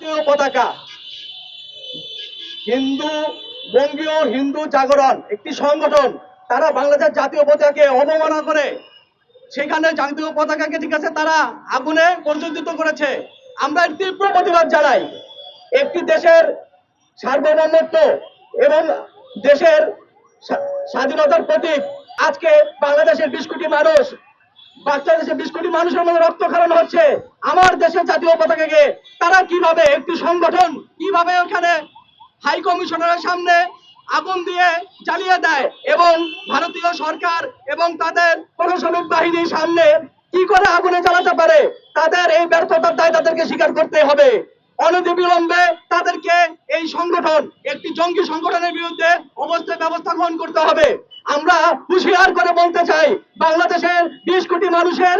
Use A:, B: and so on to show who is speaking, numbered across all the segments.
A: জাতীয় পতাকা। হিন্দু, বঙ্গীয়, হিন্দু জাগরণ একটি সংগঠন। তারা বাংলাদেশের জাতীয় পতাকাকে অবমাননা করে। সেখানে জাতীয় পতাকাকে ঠিক আছে তারা আগুনে পর্যন্ত করেছে। আমরা তীব্র প্রতিবাদ জানাই। একটি দেশের সার্বভৌমত্ব এবং দেশের স্বাধীনতার প্রতীক। আজকে বাংলাদেশের বিশ কোটি মানুষ বাংলাদেশের বিশ কোটি মানুষের মধ্যে রক্ত খারানো হচ্ছে। আমার দেশের জাতীয় পতাকাকে তারা কীভাবে একটি সংগঠন কীভাবে ওখানে হাই কমিশনারের সামনে আগুন দিয়ে জ্বালিয়ে দেয় এবং ভারতীয় সরকার এবং তাদের প্রশাসনিক বাহিনীর সামনে কি করে আগুনে জ্বালাতে পারে, তাদের এই ব্যর্থতার দায় তাদেরকে স্বীকার করতে হবে। অনতিবিলম্বে তাদেরকে এই সংগঠন, একটি জঙ্গি সংগঠনের বিরুদ্ধে অবস্থায় ব্যবস্থা গ্রহণ করতে হবে। আমরা হুঁশিয়ার করে বলতে চাই, বাংলাদেশের বিশ কোটি মানুষের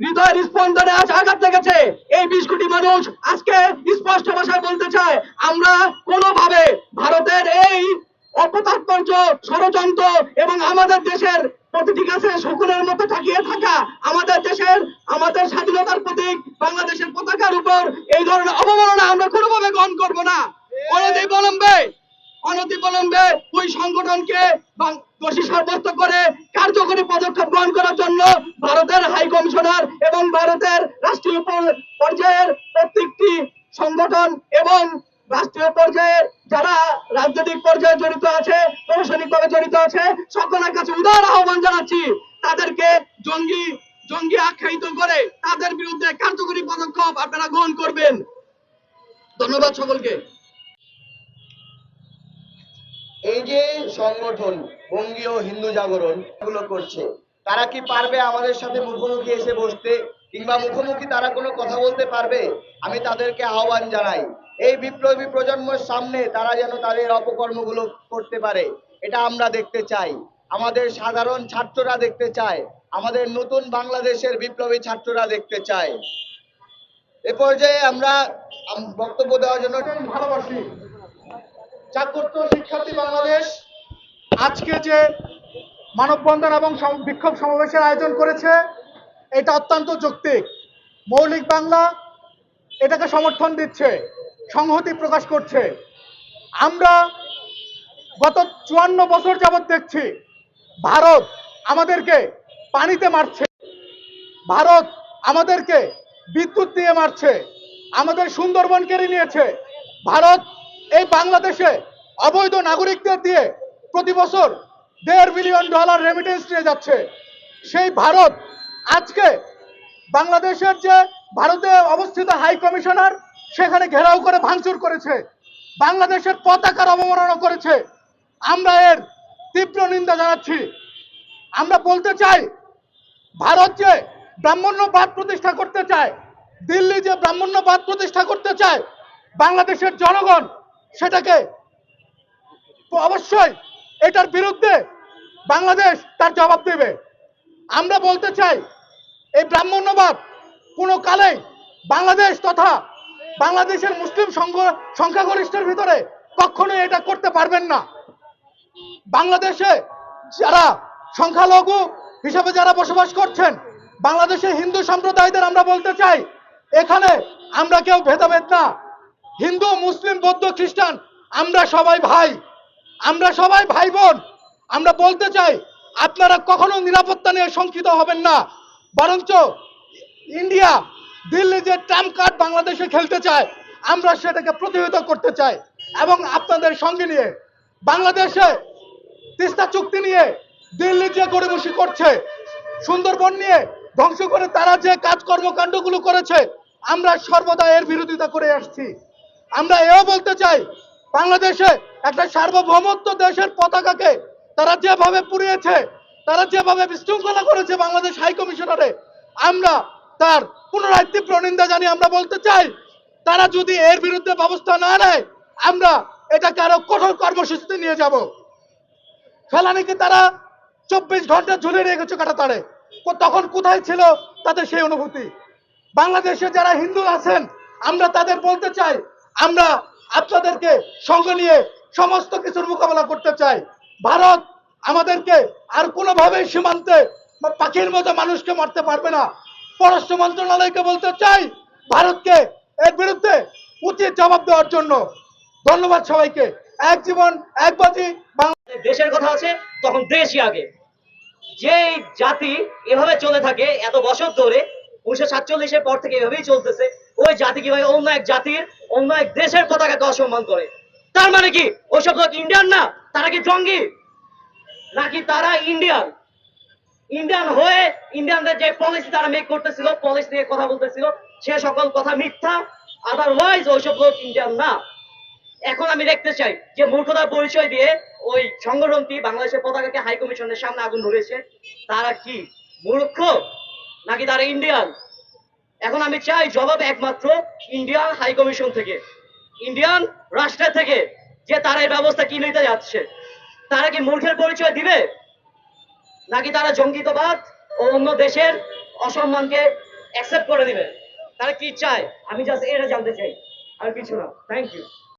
A: হৃদয়ের স্পন্দনে আজ আঘাত লেগেছে। এই বিশ কোটি মানুষ আজকে স্পষ্ট ভাষায় বলতে চায়, আমরা কোনোভাবে ভারতের এই অপতাৎপর্য ষড়যন্ত্র এবং আমাদের দেশের প্রতিটি গাছে শকুনের মতো ঠাকিয়ে থাকা আমাদের দেশের, আমাদের স্বাধীনতার প্রতীক, বাংলাদেশের পতাকার উপর এই ধরনের অবমাননা আমরা কোনোভাবে গ্রহণ করব না। অনতি বিলম্বে অনতি বিলম্বে ওই সংগঠনকে দোষী সাব্যস্ত করে কার্যকরী পদক্ষেপ গ্রহণ করার জন্য ভারতের হাই কমিশনার এবং ভারতের রাষ্ট্রীয় পর- পর্যায়ের প্রত্যেকটি সংগঠন এবং রাষ্ট্রীয় পর্যায়ে যারা রাজনৈতিক পর্যায়ে জড়িত আছে প্রশাসনিক ভাবে জড়িত আছে, সকলের কাছে উদার আহ্বান জানাচ্ছি। তাদেরকে জঙ্গি জঙ্গি আখ্যায়িত করে তাদের বিরুদ্ধে কার্যকরী পদক্ষেপ আপনারা গ্রহণ করবেন। ধন্যবাদ সকলকে।
B: এই যে সংগঠন, বঙ্গীয় হিন্দু জাগরণ, এগুলো করছে, তারা কি পারবে আমাদের সাথে মুখোমুখি এসে বসতে? কিংবা মুখোমুখি তারা কোনো কথা বলতে পারবে? আমি তাদেরকে আহ্বান জানাই। এই বিপ্লবী প্রজন্মের সামনে তারা যেন তাদের অপকর্মগুলো করতে পারে, এটা আমরা দেখতে চাই। আমাদের সাধারণ ছাত্ররা দেখতে চায়, আমাদের নতুন বাংলাদেশের বিপ্লবী ছাত্ররা দেখতে চায়। এ পর্যায়ে আমরা বক্তব্য দেওয়ার জন্য
C: ভালোবাসি। জাগ্রত শিক্ষার্থী বাংলাদেশ, আজকে যে মানববন্ধন এবং বিক্ষোভ সমাবেশের আয়োজন করেছে, এটা অত্যন্ত যৌক্তিক। মৌলিক বাংলা এটাকে সমর্থন দিচ্ছে। সংহতি প্রকাশ করছে। আমরা গত চুয়ান্ন বছর যাবৎ দেখছি, ভারত আমাদেরকে পানিতে মারছে। ভারত আমাদেরকে বিদ্যুৎ দিয়ে মারছে, আমাদের সুন্দরবন কেড়ে নিয়েছে। ভারত এই বাংলাদেশে অবৈধ নাগরিকদের দিয়ে প্রতি বছর দেড় বিলিয়ন ডলার রেমিটেন্স নিয়ে যাচ্ছে। সেই ভারত আজকে বাংলাদেশের যে ভারতে অবস্থিত হাই কমিশনার সেখানে ঘেরাও করে ভাঙচুর করেছে। বাংলাদেশের পতাকার অবমাননা করেছে। আমরা এর তীব্র নিন্দা জানাচ্ছি। আমরা বলতে চাই, ভারত যে ব্রাহ্মণ্যবাদ প্রতিষ্ঠা করতে চায়, দিল্লি যে ব্রাহ্মণ্যবাদ প্রতিষ্ঠা করতে চায়, বাংলাদেশের জনগণ সেটাকে অবশ্যই এটার বিরুদ্ধে বাংলাদেশ তার জবাব দেবে। আমরা বলতে চাই, এই ব্রাহ্মণ্যবাদ কোনো কালেই বাংলাদেশ তথা বাংলাদেশের মুসলিম সংঘ সংখ্যাগরিষ্ঠের ভিতরে কখনোই এটা করতে পারবেন না। বাংলাদেশে যারা সংখ্যালঘু হিসাবে যারা বসবাস করছেন বাংলাদেশের হিন্দু সম্প্রদায়দের আমরা বলতে চাই, এখানে আমরা কেউ ভেদাভেদ না। হিন্দু, মুসলিম, বৌদ্ধ, খ্রিস্টান, আমরা সবাই ভাই। আমরা সবাই ভাই বোন। আমরা বলতে চাই, আপনারা কখনো নিরাপত্তা নিয়ে শঙ্কিত হবেন না। বরঞ্চ ইন্ডিয়া দিল্লি যে ট্রাম্প কার্ড বাংলাদেশে খেলতে চায়, আমরা সেটাকে প্রতিহত করতে চাই এবং আপনাদের সঙ্গে নিয়ে বাংলাদেশে তিস্তা চুক্তি নিয়ে দিল্লি যে গড়িমসি করছে, সুন্দরবন নিয়ে ধ্বংস করে তারা যে কাজ কর্মকাণ্ডগুলো করেছে, আমরা সর্বদা এর বিরোধিতা করে আসছি। আমরা এও বলতে চাই, বাংলাদেশে একটা সার্বভৌমত্ব দেশের পতাকাকে তারা যেভাবে পুড়িয়েছে, তারা যেভাবে বিশৃঙ্খলা করেছে বাংলাদেশ হাই কমিশনারে, আমরা তার পুনরায় তীব্র নিন্দা জানিয়ে আমরা বলতে চাই, তারা যদি এর বিরুদ্ধে ব্যবস্থা না নেয়, আমরা এটাকে আরও কঠোর কর্মসূচিতে নিয়ে যাব। ফেলানিকে তারা চব্বিশ ঘণ্টা ঝুলে রেখেছে কাটা তাড়ে তখন কোথায় ছিল তাদের সেই অনুভূতি? বাংলাদেশে যারা হিন্দু আছেন, আমরা তাদের বলতে চাই, আমরা আপনাদেরকে সঙ্গে নিয়ে সমস্ত কিছুর মোকাবেলা করতে চাই। ভারত আমাদেরকে আর কোনোভাবেই সীমান্তে পাখির মতো মানুষকে মারতে পারবে না। পররাষ্ট্র মন্ত্রণালয়কে বলতে চাই, ভারতকে এর বিরুদ্ধে উচিত জবাব দেওয়ার জন্য। ধন্যবাদ সবাইকে। এক জীবন, এক বাজি
D: দেশের কথা আছে, তখন দেশই আগে। যে জাতি এভাবে চলে থাকে, এত বছর ধরে, উনিশশো সাতচল্লিশের পর থেকে এভাবেই চলতেছে, ওই জাতি কীভাবে অন্য এক জাতির, অন্য এক দেশের পতাকাকে অসম্মান করে? তার মানে কি ওইসব লোক ইন্ডিয়ান না? তারা কি জঙ্গি? নাকি তারা ইন্ডিয়ান ইন্ডিয়ান হয়ে ইন্ডিয়ানদের যে পলিসি তারা মেক করতেছিল পলিসি নিয়ে কথা বলতেছিল, সে সকল কথা মিথ্যা আদারওয়াইজ ওইসব লোক ইন্ডিয়ান না। এখন আমি দেখতে চাই যে মূর্খতার পরিচয় দিয়ে ওই সংগঠনটি বাংলাদেশের পতাকাকে হাই কমিশনের সামনে আগুন ধরেছে, তারা কি মূর্খ নাকি তারা ইন্ডিয়ান এখন আমি চাই জবাব একমাত্র ইন্ডিয়ান হাই কমিশন থেকে। ইন্ডিয়ান রাষ্ট্রের থেকে যে তারা এই ব্যবস্থা কি নিতে যাচ্ছে, তারা কি মূর্খের পরিচয় দিবে? নাকি তারা জঙ্গিতবাদ ও অন্য দেশের অসম্মানকে অ্যাকসেপ্ট করে দিবে? তারা কি চায়? আমি জাস্ট এটা জানতে চাই। আর কিছু না। Thank you